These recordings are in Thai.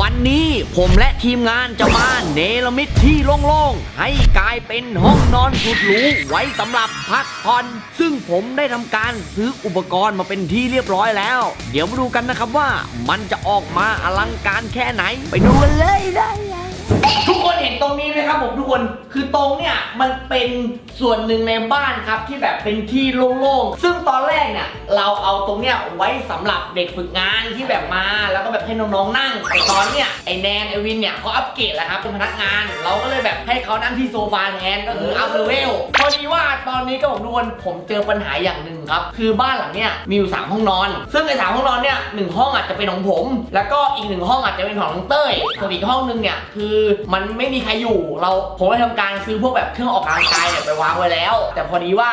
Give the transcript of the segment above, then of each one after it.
วันนี้ผมและทีมงานจะมาเนรมิตที่โล่งๆ ให้กลายเป็นห้องนอนสุดหรูไว้สำหรับพักผ่อน ซึ่งผมได้ทำการซื้ออุปกรณ์มาเป็นที่เรียบร้อยแล้ว เดี๋ยวมาดูกันนะครับว่ามันจะออกมาอลังการแค่ไหน ไปดูกันเลยได้ เห็นตรงนี้ไหมครับผมทุกคนคือตรงเนี่ยมันเป็นส่วนหนึ่งในบ้านครับที่แบบเป็นที่โล่งๆซึ่งตอนแรกเนี่ยเราเอาตรงเนี้ยไว้สำหรับเด็กฝึกงานที่แบบมา แล้วก็แบบให้น้องๆนั่งแต่ตอนเนี้ยไอแนนไอวินเนี่ยเขาอัปเกรดแล้วครับเป็นพนักงาน เราก็เลยแบบให้เขานั่งที่โซฟาแทนก็คืออัพเลเวลพอดีว่าตอนนี้ก็บอกทุกคนผมเจอปัญหาอย่างหนึ่งครับคือบ้านหลังเนี้ยมีอยู่สามห้องนอน ซึ่งไอสามห้องนอนเนี่ยหนึ่งห้องอาจจะเป็นของผม แล้วก็อีกหนึ่งห้องอาจจะเป็นของน้องเต้ยส่วนอีกห้องนึงเนี่ยคือมันไม่มีใครอยู่ เราผมได้ทำการซื้อพวกแบบเครื่องออกกำลังกายเนี่ยไปวางไว้แล้ว แต่พอดีว่า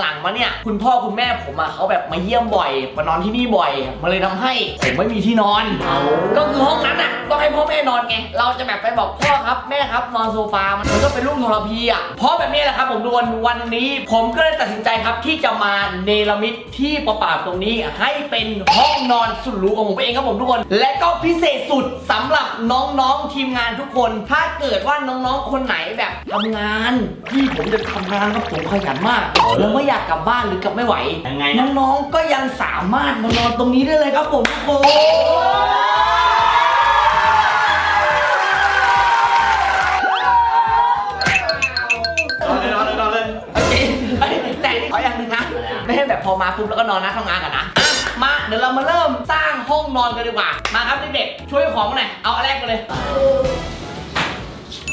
หลังๆมาเนี่ยคุณพ่อคุณแม่ผมอะเขาแบบมาเยี่ยมบ่อยมานอนที่นี่บ่อย มันเลยทำให้ผมไม่มีที่นอน ก็คือห้องนั้นอะต้องให้ พ่อแม่นอนไง เราจะแบบไปบอกพ่อครับแม่ครับนอนโซฟา มันก็เป็นลูกทรพีอะเพราะแบบนี้แหละครับผมทุกคนวันนี้ ผมก็เลยตัดสินใจครับที่จะมาเนรมิตที่ประปาตรงนี้ ให้เป็นห้องนอนสุดหรูของผมเองครับผมทุกคน และก็พิเศษสุดสำหรับน้องๆทีมงานทุกคน ถ้าเกิดว่าน้องๆคนไหนแบบทำงานที่ผมจะทำงานครับผมขยันมากแล้วไม่อยากกลับบ้านหรือกลับไม่ไหวยังไงนะน้องๆก็ยังสามารถมานอนตรงนี้ได้เลยครับผมทุกคนน อมาปุ๊บแล้วก็นอนนะทำงานกันนะอะมาเดี๋ยวเรามาเริ่มสร้างห้องนอนกันดีกว่า มาครับเด็กๆช่วยของมาหน่อยเอาอันแรกกันเลย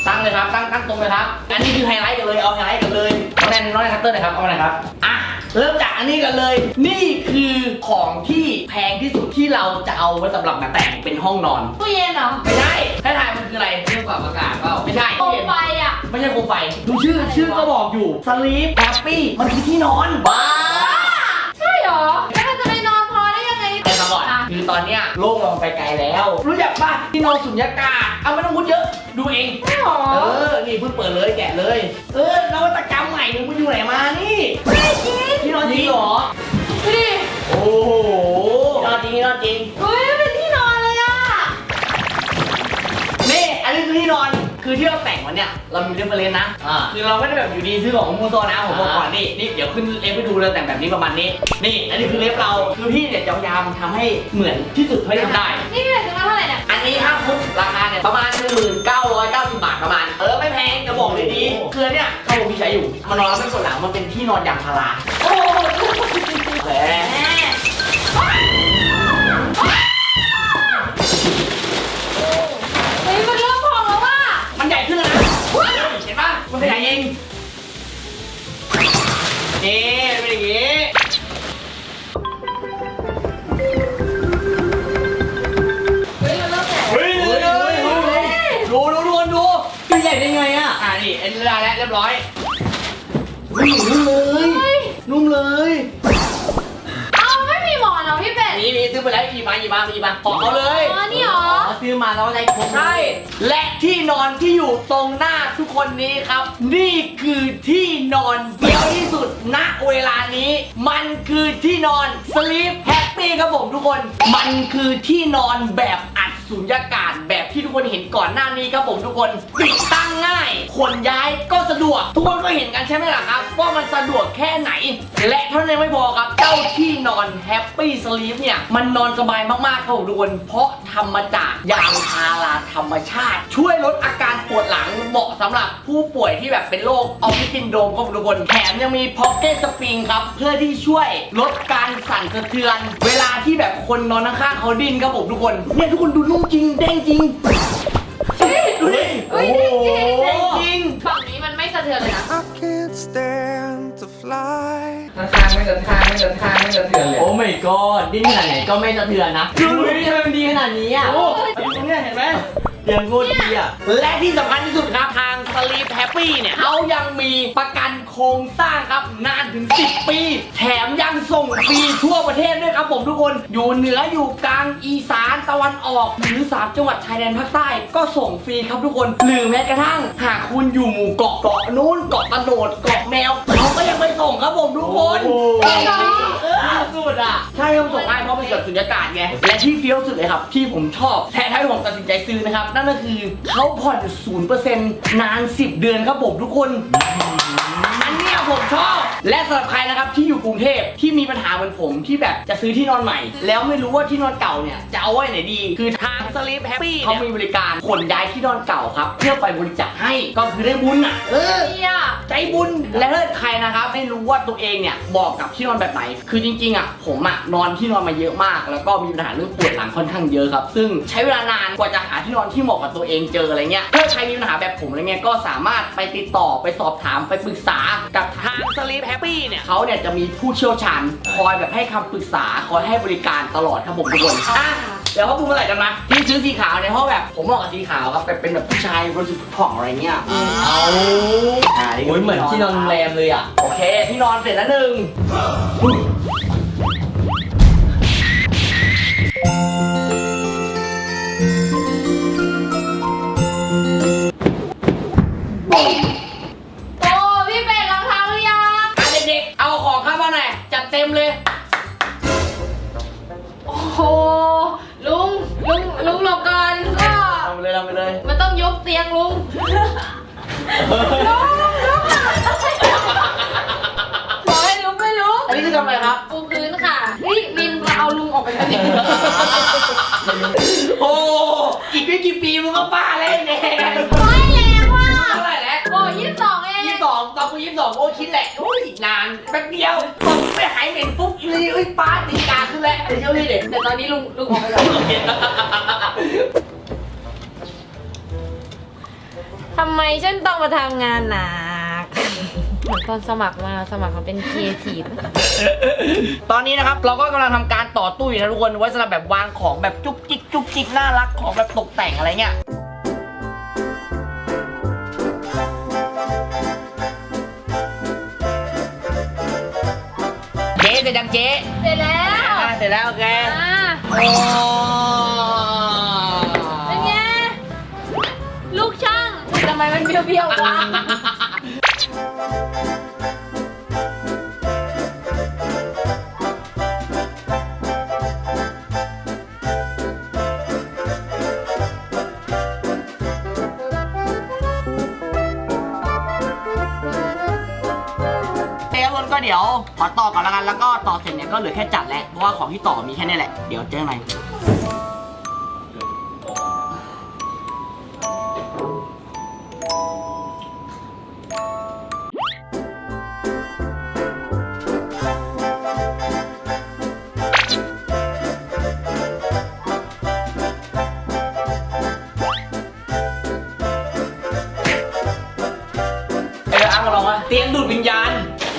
ตั้งเลยครับตั้งตั้งตรงเลยครับ อันนี้คือไฮไลท์กันเลยเอาไฮไลท์กันเลยน้องแนนน้องแนนคัตเตอร์หน่อยครับเอามาหน่อยครับอะเริ่มจากอันนี้กันเลย นี่คือของที่แพงที่สุดที่เราจะเอาไว้สำหรับมาแต่งเป็นห้องนอนตู้เย็นเหรอไม่ใช่ให้ถ่ายมันคืออะไรเครื่องปรับอากาศเปล่าไม่ใช่โคมไฟอะ ไม่ใช่โคมไฟดูชื่อชื่อก็บอกอยู่ sleep happy มันคือที่นอนบ้า ตอนเนี้ยโลกเราไปไกลแล้ว รู้จักป่ะที่นอนสุญญากาศเอาไม่ต้องพูดเยอะ ดูเองใช่เหรอเออ นี่เพิ่งเปิดเลยแกะเลย เออนวัตกรรมใหม่มึงไปอยู่ไหนมานี่ไม่จริงที่นอนจริงเหรอ ดูดิโอ้โหที่นอนจริงที่นอนจริง เฮ้ยมันเป็นที่นอนเลยอะ นี่ อันนี้คือที่นอน คือที่เราแต่งวันเนี้ยเรามีเรฟเฟรนซ์นะ อ่า คือเราไม่ได้แบบอยู่ดีซื้อของมูโซนะผมบอกก่อนนี่นี่เดี๋ยวขึ้นเล็บไปดูเลยแต่งแบบนี้ประมาณนี้ นี่ อันนี้คือเล็บเราคือพี่เนี่ยจะพยายามทำให้เหมือนที่สุดเท่าที่ทำได้ นี่พี่เป็นซื้อมาเท่าไหร่เนี่ยอันนี้ห้าฟุตราคาเนี่ยประมาณ 1990 บาทประมาณ เออไม่แพงจะบอกเลยดีคือเนี่ยถ้าผมพี่ใช้อยู่มานอนแล้วไม่ปวดหลังมันเป็นที่นอนอย่างพาราโอ้โหแหม แม่ มันขยายเองนี่เป็นอย่างงี้เฮ้ยมันเริ่มแตกเฮ้ยดูดูดูดูดูดูดูดูตัวใหญ่ได้ไงอะอ่านี่เอ็นได้แล้วเรียบร้อยเฮ้ยนุ่มเลยเฮ้ยนุ่มเลย ซื้อไปแล้วหยิบมาหยิบมาหยิบมาขอเขาเลยอ๋อนี่เหรอซื้อมาแล้วได้ครบใช่ และที่นอนที่อยู่ตรงหน้าทุกคนนี้ครับ นี่คือที่นอนเดียวที่สุดณเวลานี้ มันคือที่นอน Sleep Happy ครับผมทุกคน มันคือที่นอนแบบอัด สุญญากาศแบบที่ทุกคนเห็นก่อนหน้านี้ครับผมทุกคนติดตั้งง่ายขนย้ายก็สะดวก ทุกคนก็เห็นกันใช่ไหมล่ะครับว่ามันสะดวกแค่ไหน และเท่านั้นไม่พอครับเจ้าที่นอนแฮปปี้สลีปเนี่ยมันนอนสบายมากๆครับทุกคนเพราะทำมาจากยางพาราธรรมชาติ ช่วยลดอาการ วดหลังเหมาะสำหรับผู้ป่วยที่แบบเป็นโรคออฟฟิศซินโดรมครับผมทุกคนแถมยังมีพ็อกเก็ตสปริงครับ เพื่อที่ช่วยลดการสั่นสะเทือน เวลาที่แบบคนนอนข้างๆเขาดิ้นครับผมทุกคนเนี่ยทุกคนดูนุ่มจริงเด้งจริงดูดิเฮ้ยจริงจริงเด้งจริงฝั่งนี้มันไม่สะเทือนเลยนะ I can't stand to fly. ทางทางไม่สะทางไม่สะทางไม่สะเทือนเลยโอ้ my god ดิ้นขนาดไหนก็ไม่สะเทือนนะดูดิทำไมมันดีขนาดนี้อะโอ้ตรงเนี้ยเห็นไหมเตี ยงโคตรดีอะ และที่สำคัญที่สุดครับทาง Sleep Happy เนี่ยเขายังมีประกันโครงสร้างครับ นานถึง 10 ปี แถมยังส่งฟรีทั่วประเทศด้วยครับผมทุกคนอยู่เหนืออยู่กลางอีสานตะวันออก หรือ3จังหวัดชายแดนภาคใต้ก็ส่งฟรีครับทุกคนหรือแม้กระทั่ง หากคุณอยู่หมู่เกาะเกาะนู้นเกาะกระโดดเกาะแมวเขาก็ยังไปส่งครับผมทุกคนโอ้โห เออ สุดอะใช่ครับส่งง่ายเพราะเป็นแบบสุญญากาศไง และที่เฟี้ยวสุดเลยครับ ที่ผมชอบแท้ท้ายผมตัดสินใจซื้อนะครับ นั่นก็คือเขาผ่อนศูนย์เปอร์เซ็นต์นาน 10 เดือนครับผมทุกคน ผมชอบ และสำหรับใครนะครับที่อยู่กรุงเทพที่มีปัญหาเหมือนผมที่แบบจะซื้อที่นอนใหม่ แล้วไม่รู้ว่าที่นอนเก่าเนี่ยจะเอาไว้ไหนดี คือทาง Sleep Happy เขามีบริการขนย้ายที่นอนเก่าครับ เพื่อไปบริจาคให้ก็คือได้บุญอะเออเฮียใจบุญและถ้าใครนะครับไม่รู้ว่าตัวเองเนี่ยบอกกับที่นอนแบบไหน คือจริงๆอะผมอะนอนที่นอนมาเยอะมาก แล้วก็มีปัญหาเรื่องปวดหลังค่อนข้างเยอะครับ ซึ่งใช้เวลานานกว่าจะหาที่นอนที่เหมาะกับตัวเองเจออะไรเงี้ยถ้าใครมีปัญหาแบบผมอะไรเงี้ยก็สามารถไปติดต่อไปสอบถามไปปรึกษากับทาง Sleep Happy เนี่ยเขาเนี่ยจะมีผู้เชี่ยวชาญคอยแบบให้คำปรึกษาคอยให้บริการตลอดครับผมทุกคนอะเดี๋ยวเขาพูดเมื่อไหร่กันมาที่ซื้อสีขาวเนี่ยเพราะแบบผมเหมาะกับสีขาวครับแบบเป็นแบบผู้ชายบริสุทธิ์ผ่องอะไรเงี้ยเอาอ่าโอ้ยเหมือนที่นอนโรงแรมเลยอะโอเคที่นอนเสร็จแล้วหนึ่ง ยี่สิบสองโอ้คิดแหละโอ้ยอีกนานแป๊บเดียวตอนไปหายเหม็นปุ๊บอีเลยเอ้ยป้าตีกาขึ้นแล้วเดี๋ยวเชื่อพี่เด็กแต่ตอนนี้ลุงลุงออกไปก่อนโอเคทำไมฉันต้องมาทำงานหนัก เหมือนตอนสมัครมาสมัครมาเป็นครีเอทีฟ ตอนนี้นะครับเราก็กำลังทำการต่อตู้อยู่นะทุกคนไว้สำหรับแบบวางของแบบจุกจิกจุกจิกน่ารักของแบบตกแต่งอะไรเงี้ย เจ๊เสร็จยังเจ๊เสร็จแล้วอ่าเสร็จแล้วโอเคอ่าโอ้เป็นไงลูกช่างทำไมมันเบี้ยวๆวะ ก็เดี๋ยวขอต่อก่อนล้วกันแล้วก็ต่อเสร็จเนี่ยก็เหลือแค่จัดแล้วเพราะว่าของที่ต่อมีแค่นี้แหละเดี๋ยวเจอกันใหม่เออเอามาลองมาเตียงดูดวิญญาณ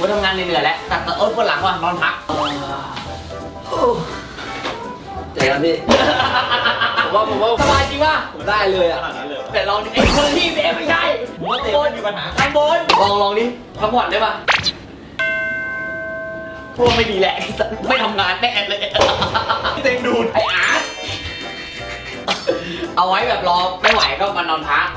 กูทำงานเหนื่อยๆแล้วแต่ก็เออปวดหลังว่ะนอนพักเจอกันพี่ ผมว่าผมว่าสบายจริงป่ะผมได้เลยอะ แต่ลองดิไอ้คนละที่เองไม่ใช่ผมว่าเตียงไม่มีปัญหาข้างบนลองลองดิพักผ่อนได้ป่ะพวกไม่ดีแหละไม่ทำงานแน่เลยเต็งดูดไอ้อาร์ตเอาไว้แบบรอไม่ไหวก็มานอนพัก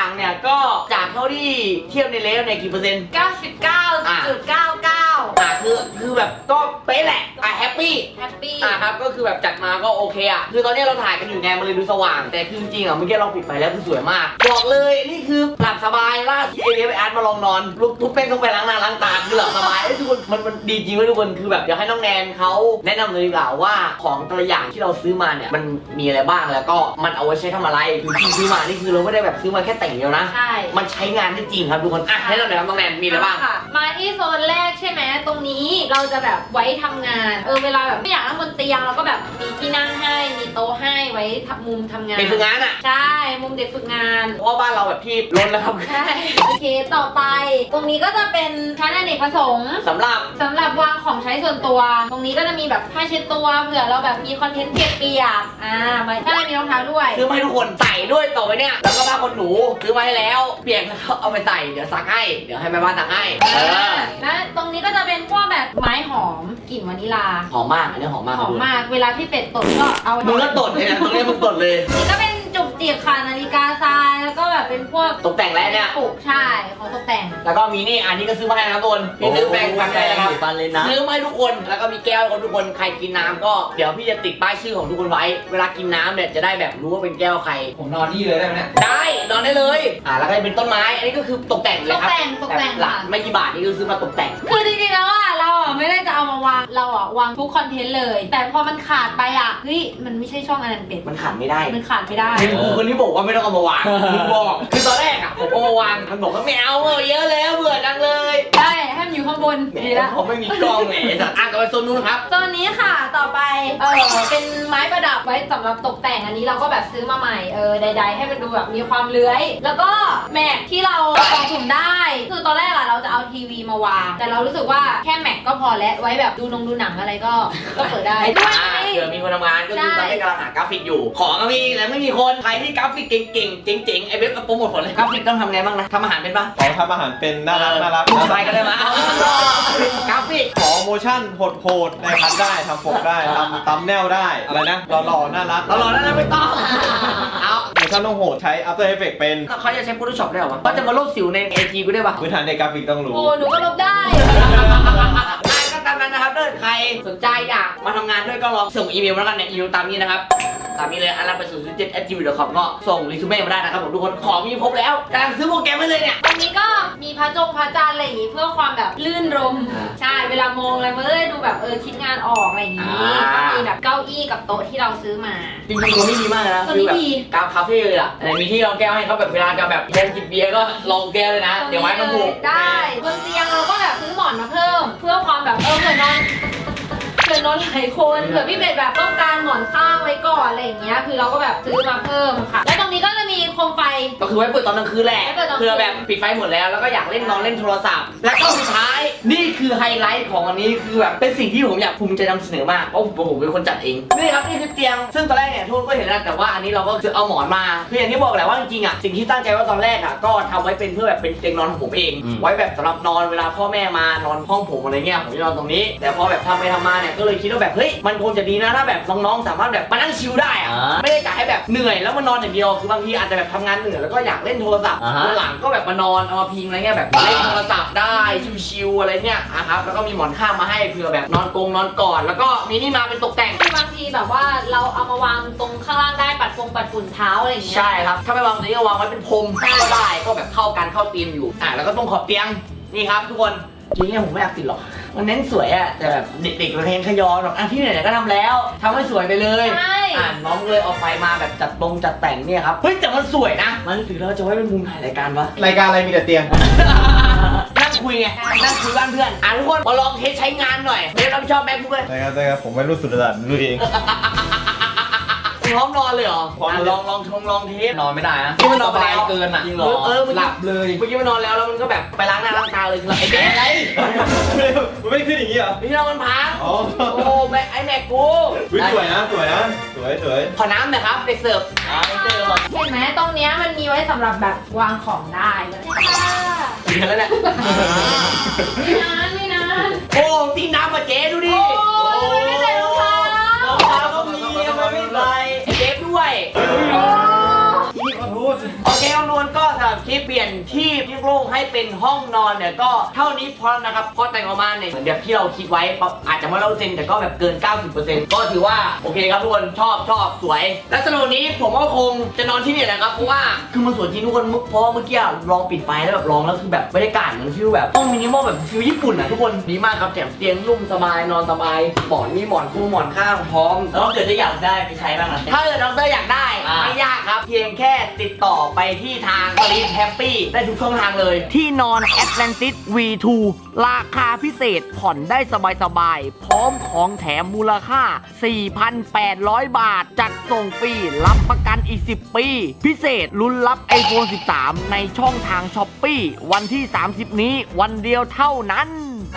างเนี่ยก็จากเท่าที่เทียบในเลฟเนี่ยกี่เปอร์เซ็นต์99.99 อะคือคือแบบก็เป๊ะแหละอะแฮปปี้ แฮปปี้ อะครับก็คือแบบจัดมาก็โอเคอะคือตอนนี้เราถ่ายกันอยู่ไงมันเลยดูสว่าง แต่คือจริงๆอะเมื่อกี้เราปิดไฟแล้วคือสวยมาก บอกเลยนี่คือหลับสบายล่าสุดเอเวอาร์ตมาลองนอนลุกทุกเป็นต้องไปล้างหน้าล้างตาคือหลับสบายเอ้ยทุกคนมันมันดีจริงเว้ยทุกคนคือแบบเดี๋ยวให้น้องแนนเขาแนะนำเลยดีกว่าว่าของแต่ละอย่างที่เราซื้อมาเนี่ยมันมีอะไรบ้างแล้วก็มันเอาไว้ใช้ทำอะไรคือที่ซื้อมานี่คือเราไม่ได้แบบซื้อมาแค่แต่งเดียวนะ ใช่ มันใช้งานได้จริงครับทุกคนอะให้เราหน่อยครับน้องแนนมีอะไรบ้าง ค่ะ มาที่โซนแรกใช่ไหมตรงนี้เราจะแบบไว้ทำงาน เออเวลาแบบไม่อยากนั่งบนเตียงเราก็แบบมีที่นั่งให้มีโต๊ะให้ไว้ทำมุมทำงานเป็นฝึกงานอะใช่มุมเด็กฝึกงานเพราะว่าบ้านเราแบบที่ล้นแล้วครับใช่โอเคต่อไป ตรงนี้ก็จะเป็นชั้นอเนกประสงค์สำหรับสำหรับวางของใช้ส่วนตัว ตรงนี้ก็จะมีแบบผ้าเช็ดตัวเผื่อเราแบบมีคอนเทนต์เปียกๆอ่าไม่ได้มีรองเท้าด้วยซื้อมาให้ทุกคนใส่ด้วยต่อไปเนี่ยแล้วก็ผ้าขนหนูซื้อมาให้แล้วเปลี่ยนแล้วก็เอาไปใส่เดี๋ยวซักให้เดี๋ยวให้แม่บ้านซักให้เออและตรงนี้ก็จะเป็นพวกแบบไม้หอมกลิ่นวานิลาหอมมาก อันนี้หอมมากหอมมากเวลาพี่เป็ดตดก็เอามึงก็ตดเลยนะตรงนี้มึงตดเลยนี่ก็เป็นจุก จิกค่ะนาฬิกาทรายแล้วก็แบบเป็นพวกตกแต่งแล้วเนี่ย ปลูกใช่ของตกแต่ง แล้วก็มีนี่อันนี้ก็ซื้อมาให้นะครับทุกคนพี่ซื้อแปรงฟันให้นะครับ ฟันเลยนะ ซื้อมาให้ทุกคน แล้วก็มีแก้วให้ทุกคน ใครกินน้ำก็เดี๋ยวพี่จะติดป้ายชื่อของทุกคนไว้ เวลากินน้ำเนี่ยจะได้แบบรู้ว่าเป็นแก้วใคร ผมนอนนี่เลยได้ไหมเนี่ย ได้นอนได้เลย อ่าแล้วก็จะเป็นต้นไม้ อันนี้ก็คือตกแต่งเลยครับตกแต่งตกแต่งหลักค่ะ ไม่กี่บาทนี่คือซื้อมาตกแต่ง คือจริงๆแล้วอะเราอะไม่ได้จะเอามาวางเราอะวางทุกคอนเทนต์เลย แต่พอมันขาดไปอะเฮ้ยมันไม่ใช่ช่องอนันต์เป็ดมันขาดไม่ได้ มันขาดไม่ได้เห็นครูคนนี้บอกว่าไม่ต้องเอามาวางมึงบอกคือตอนแรกอะผมเอามาวางมันบอกว่าไม่เอาเออเยอะแล้วเบื่อจังเลยได้ให้มันอยู่ข้างบนแหมดีละเขาไม่มีกล้องแหมไอ้สัตว์อะต่อไปโซนนู้นครับตัวนี้ค่ะต่อไปเออเป็นไม้ประดับไว้สำหรับตกแต่งอันนี้เราก็แบบซื้อมาใหม่เออใด ๆ ให้มันดูแบบมีความเลื้อย แล้วก็แม็กที่เรากองถุงได้ คือตอนแรกอะเราจะเอาทีวีมาวาง แต่เรารู้สึกว่าแค่แม็กก็พอแล้วไว้แบบดูนงดูหนังอะไรก็ก็เปิดได้ให้ด้วยตาไง เผื่อมีคนทำงานก็คือใช่ตอนนี้กำลังหากราฟิกอยู่ ของก็มีแต่ไม่มีคนใครที่กราฟิกเก่งๆ เจ๋งๆ ไอ้เว็บก็โปรโมทผลเลยกราฟิกต้องทำไงบ้างนะทำอาหารเป็นปะขอทำอาหารเป็นน่ารักน่ารักผู้ชายก็ได้มาเอากราฟิก ขอโมชั่นโหดๆในคัดได้ทำปกได้ทำตัมแนวได้อะไรนะหล่อๆน่ารักเราหล่อแล้วนะไม่ต้องเอาโมชั่นต้องโหดใช้ After Effects เป็นแล้วเขาจะใช้ Photoshop ได้เหรอวะเขาจะมาลบสิวในไอจีกูได้ปะพื้นฐานในกราฟิกต้องรู้โอ้หนูก็ลบได้อะก็ตามนั้นนะครับถ้าเกิดใครสนใจอยากมาทำงานด้วยก็ลองส่งอีเมลมาแล้วกันเนี่ยอีเมลตามนี้นะครับ ตามนี้เลยอันรับไปศูนย์เจ็ด g m a i l c o m ก็ส่งรีสูเม่มาได้นะครับผมทุกคนของมีครบแล้วกำลังซื้อโปรแกรมไว้เลยเนี่ยตรงนี้ก็มีพระจงพระจันทร์อะไรอย่างงี้เพื่อความแบบลื่นรม อ่าใช่ เวลามองอะไรมันก็ได้ดูแบบเออคิดงานออกอะไรอย่างงี้อ่า ก็มีแบบเก้าอี้กับโต๊ะที่เราซื้อมา จริงๆตัวนี้ดีมากเลยนะตัวคืนี้อแบบดีกราฟคาเฟ่เลยอะแต่มีที่รองแก้วให้เขาแบบเวลาจะแบบลงจิบเบียร์ก็ลองแก้วเลยนะ เดี๋ยวไว้มันถูกได้บนเตียงเราก็แบบซื้อหมอนมาเพิ่ม เพื่อความแบบเออเผื่อนอน เผื่อนอนหลายคนเผื่อพี่เบดแบบต้องการหมอนข้างไว้ก่อนอะไรอย่างเงี้ย คือเราก็แบบซื้อมาเพิ่มค่ะ แล้วตรงนี้ก็จะมีโคมไฟ ก็คือไว้เปิดตอนกลางคืนแหละไว้เปิดตอนกลางคืน เพื่อแบบปิดไฟหมดแล้วแล้วก็อยากเล่นนอนเล่นโทรศัพท์ แล้วก็สุดท้ายนี่คือไฮไลท์ของวันนี้คือแบบเป็นสิ่งที่ผมอยากภูมิใจนำเสนอมากเพราะผมผมเป็นคนจัดเองนี่ครับนี่คือเตียง ซึ่งตอนแรกเนี่ยทุกคนก็เห็นแล้วแต่ว่าอันนี้เราก็คือเอาหมอนมาคืออย่างที่บอกแหละว่าจริงๆอะสิ่งที่ตั้งใจไว่าตอนแรกอะก็ทำไว้เป็นเพื่อแบบเป็นเตียงนอนของผมเองไว้แบบสำหรับนอนเวลาพ่อแม่มานอนห้องผมอะไรเงี้ยผมจะนอนตรงนี้ แต่พอแบบทำไปทำมาเนี่ยก็เลยคิดว่าแบบเฮ้ยมันคงจะดีนะถ้าแบบน้องๆสามารถแบบมานั่งชิลได้อะอ่าไม่ได้กะให้แบบเหนื่อยแล้วมานอนอย่างเดียวคือบางทีอาจจะแบบทำงานเหนื่อยแล้วก็อยากเล่นโทรศัพท์อ่าฮะวันหลังก็แบบมานอนเอามาพิงอะไรเงี้ยแบบอ่าเล่นโทรศัพท์ได้ชิลๆอะไรเงี้ยนะครับแล้วก็มีหมอนข้างมาให้เผื่อแบบนอนกงนอนกอดแล้วก็มีนี่มาเป็นตกแต่งบางทีแบบว่าเราเอามาวางตรงข้างล่างได้ปัดฟงปัดฝุ่นเท้าอะไรอย่างเงี้ย ใช่ครับ ถ้าไม่วางตรงนี้ก็วางไว้เป็นพรมก็ได้ก็แบบเข้ากันเข้าธีมอยู่ อะแล้วก็ตรงขอบเตียงนี่ครับทุกคน จริงๆผมไม่อยากติดหรอก มันเน้นสวยอะแต่แบบเด็กๆเพลงขยอนแบบอะที่ไหนๆก็ทำแล้วทำให้สวยไปเลยใช่ อะน้องเลยเอาไฟมาแบบจัดตรงจัดแต่งเนี่ยครับ เฮ้ยแต่มันสวยนะ มันถือเราจะไว้เป็นมุมถ่ายรายการวะ รายการอะไรมีแต่เตียง นั่งคุยไง นั่งคุยบ้านเพื่อน อะทุกคนมาลองเทสใช้งานหน่อยเทสรับผิดชอบแม็กซ์ด้วยรายการรายการผมไม่รู้สุดระดับรู้เอง พร้อมนอนเลยเหรอพร้อมอะเลยลองลองชมลองเทสนอนไม่ได้นะที่มันนอนไปสบายแล้วเกินอะจริงเหรอเออมันหลับเลยเมื่อกี้มันนอนแล้วแล้วมันก็แบบไปล้างหน้าล้างตาเลยคือแบบไอ้แม็กไอ้มันไม่ขึ้นอย่างนี้เหรอพี่น้องมันพังอ๋อโอ้แม็กไอ้แม็กกูอุ๊ยสวยนะสวยนะสวยสวยขอน้ำหนะครับเด็กเสิร์ฟอ่าไม่เจอหรอกเห็นไหมตรงเนี้ยมันมีไว้สำหรับแบบวางของได้เลยค่ะเดือนแล้วเนี่ยไม่นานไม่นานโอ้ตีน้ำมาเจ๊ดูดิ ไอ้เดฟด้วนก็ สำหรับคลิปเปลี่ยนที่โล่งๆให้เป็นห้องนอนเนี่ยก็เท่านี้พอแล้วนะครับพอแต่งออกมาเนี่ยเหมือนแบบที่เราคิดไว้อาจจะไม่ร้อยเปอร์เซ็นต์แต่ก็แบบเกิน 90%ก็ถือว่าโอเคครับทุกคนชอบชอบสวย และสำหรับวันนี้ผมก็คงจะนอนที่นี่แหละครับเพราะว่าคือมันสวยจริงทุกคนเมื่อเพราะว่าเมื่อกี้ลองปิดไฟแล้วแบบลองแล้วคือแบบบรรยากาศเหมือนฟิลแบบห้องมินิมอลแบบฟิลญี่ปุ่นอะทุกคนดีมากครับแถมเตียงนุ่มสบายนอนสบายหมอนมีหมอนคู่หมอนข้างพร้อมแล้วถ้าเกิดจะอยากได้ไปใช้บ้างนะถ้าเกิดน้องเต้ยอยากได้อ่าไม่ยากครับ เพียงแค่ติดต่อไปที่ทางบริษัทแฮปปี้ได้ทุกช่องทางเลย ที่นอน Atlantis V2 ราคาพิเศษผ่อนได้สบายๆ พร้อมของแถมมูลค่า 4,800 บาท จัดส่งฟรี รับประกันอีก 10 ปี พิเศษลุ้นรับ iPhone 13 ในช่องทางช้อปปีวันที่ 30 นี้วันเดียวเท่านั้น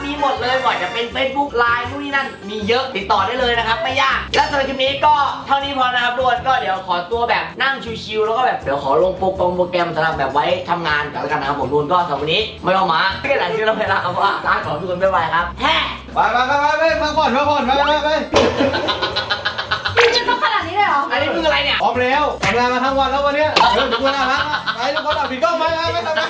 มีหมดเลยก่อนจะเป็น Facebook Line นู่นนี่นั่น มีเยอะติดต่อได้เลยนะครับ ไม่ยาก และสำหรับคลิปนี้ก็เท่านี้พอนะครับทุกคนก็เดี๋ยวขอตัวแบบนั่งชิวๆแล้วก็แบบเดี๋ยวขอลงโปรแกรมโปรแกรมสำหรับแบบไว้ทำงานกันแล้วกันนะครับผมทุกคนก็สำหรับวันนี้ไม่เอามาไม่หลายชื่อแล้วไปละครับว่าร้านของทุกคนบ๊ายบายครับแฮ่ไปไปไปไปไปพักผ่อนพักผ่อนไปไปไปพี่ต้องขนาดนี้เลยเหรอ อันนี้คืออะไรเนี่ยพร้อมแล้วทำงานมาทั้งวันแล้ววันเนี้ยเดี๋ยวถึงเวลาพักละไปทุกคนอะปิดกล้องไปไปไปไป